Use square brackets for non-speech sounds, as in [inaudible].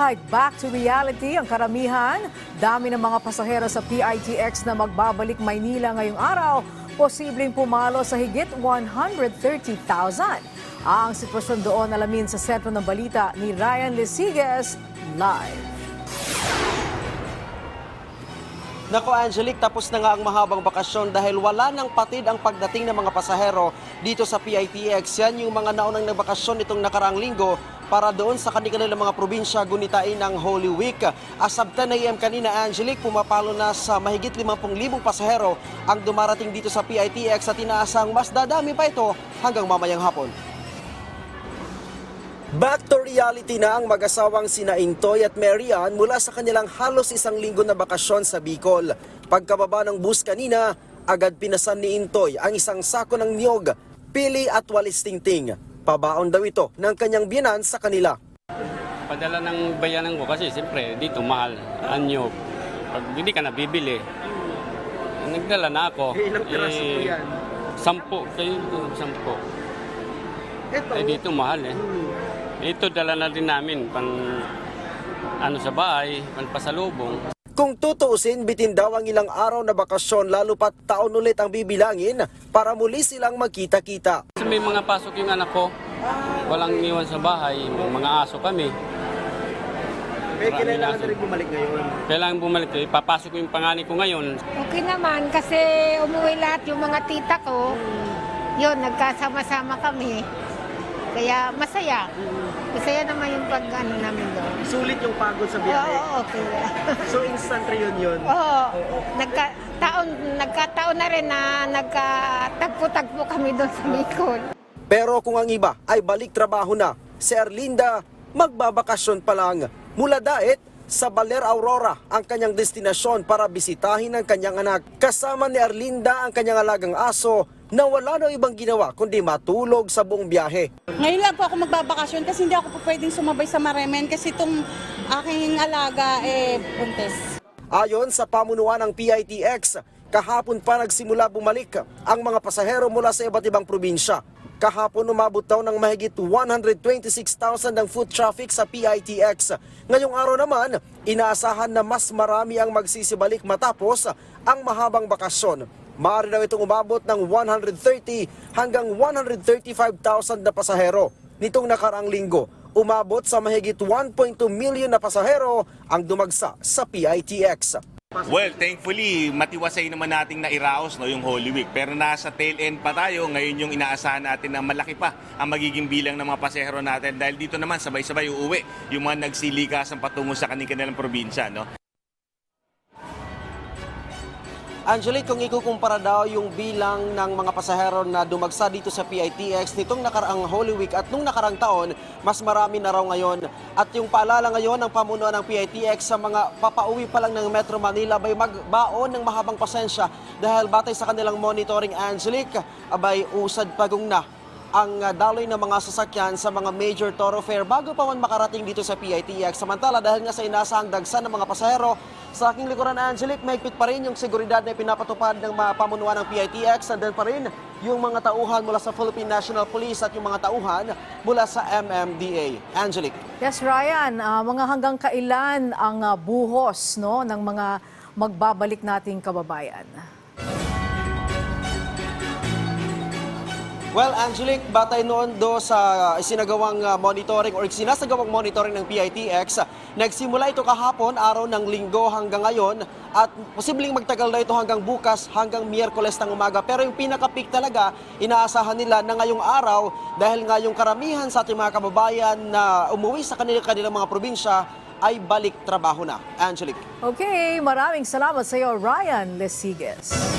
kahit back to reality ang karamihan, dami ng mga pasahero sa PITX na magbabalik Maynila ngayong araw, posibleng pumalo sa higit 130,000. Ang sitwasyon doon alamin sa sentro ng balita ni Ryan Lesiges live. Nako Angelique, tapos na nga ang mahabang bakasyon dahil wala nang patid ang pagdating ng mga pasahero dito sa PITX. Yan yung mga naunang nagbakasyon itong nakaraang linggo para doon sa kanilang mga probinsya gunitain ng Holy Week. As of 10 a.m. kanina, Angelique, pumapalo na sa mahigit 50,000 pasahero ang dumarating dito sa PITX at inaasang mas dadami pa ito hanggang mamayang hapon. Back to reality na ang mag-asawang sina Intoy at Marian mula sa kanilang halos isang linggo na bakasyon sa Bicol. Pagkababa ng bus kanina, agad pinasan ni Intoy ang isang sako ng niyog, pili at walis tingting. Pabaon daw ito ng kanyang biyanan sa kanila. Padala ng bayanan ko kasi siyempre dito mahal. Anyo. Pag hindi ka nabibili. Nagdala na ako. Ilang piraso po yan? Sampo. Kayo sampo. Ito, Eh dito mahal eh. Ito dala na din namin pang ano sa bahay, pang pasalubong. Kung tutuusin, bitin daw ang ilang araw na bakasyon lalo pat taon ulit ang bibilangin para muli silang magkita-kita. May mga pasok yung anak ko. Walang iwan sa bahay. Mga aso kami. May kailangan na rin bumalik ngayon. Kailangan bumalik. Eh, Papasok ko yung panganay ko ngayon. Okay naman kasi umuwi lahat yung mga tita ko. Yun, nagkasama-sama kami. Kaya masaya. Masaya naman yung pag ano namin doon. Sulit yung pagod sa Oo, okay. [laughs] So instant reunion. Oo, nagkataon, nagkataon na rin na nagkatagpo-tagpo kami doon sa Bicol. Pero kung ang iba ay balik trabaho na, si Erlinda magbabakasyon pa lang mula Daet sa Baler Aurora ang kanyang destinasyon para bisitahin ang kanyang anak. Kasama ni Erlinda ang kanyang alagang aso na wala na ibang ginawa kundi matulog sa buong biyahe. Ngayon lang po ako magbabakasyon kasi hindi ako po pwedeng sumabay sa Maremen kasi itong aking alaga eh buntis. Ayon sa pamunuan ng PITX, kahapon pa nagsimula bumalik ang mga pasahero mula sa iba't ibang probinsya. Kahapon umabot daw ng mahigit 126,000 ang foot traffic sa PITX. Ngayong araw naman, inaasahan na mas marami ang magsisibalik matapos ang mahabang bakasyon. Maaari daw itong umabot ng 130 hanggang 135,000 na pasahero. Nitong nakaraang linggo, umabot sa mahigit 1.2 million na pasahero ang dumagsa sa PITX. Well, thankfully, matiwasay naman nating nairaos no, yung Holy Week. Pero nasa tail end pa tayo. Ngayon yung inaasahan natin na malaki pa ang magiging bilang ng mga pasahero natin. Dahil dito naman, sabay-sabay uuwi yung mga nagsilikas ang patungo sa kanilang probinsya. No? Angelique, kung ikukumpara daw yung bilang ng mga pasahero na dumagsa dito sa PITX nitong nakaraang Holy Week at nung nakarang taon, mas marami na raw ngayon. At yung paalala ngayon ng pamunuan ng PITX sa mga papauwi pa lang ng Metro Manila bay magbaon ng mahabang pasensya dahil batay sa kanilang monitoring, Angelique, abay usad pagong na ang uh, daloy ng mga sasakyan sa mga major thoroughfare bago pa man makarating dito sa PITX. Samantala, dahil nga sa inasahang dagsan ng mga pasahero, sa aking likuran, Angelic, mahigpit pa rin yung seguridad na pinapatupad ng mga pamunuan ng PITX. Andun pa rin yung mga tauhan mula sa Philippine National Police at yung mga tauhan mula sa MMDA. Angelic. Yes, Ryan, ah, mga hanggang kailan ang ah, buhos no, ng mga magbabalik nating kababayan? Well, Angelic, batay noon do sa isinagawang uh, monitoring or sinasagawang monitoring ng PITX, nagsimula ito kahapon, araw ng linggo hanggang ngayon at posibleng magtagal na ito hanggang bukas, hanggang Miyerkules ng umaga. Pero yung pinaka-peak talaga, inaasahan nila na ngayong araw dahil nga yung karamihan sa ating mga kababayan na umuwi sa kanilang, kanilang mga probinsya ay balik trabaho na. Angelic. Okay, maraming salamat sa iyo, Ryan Lesiges.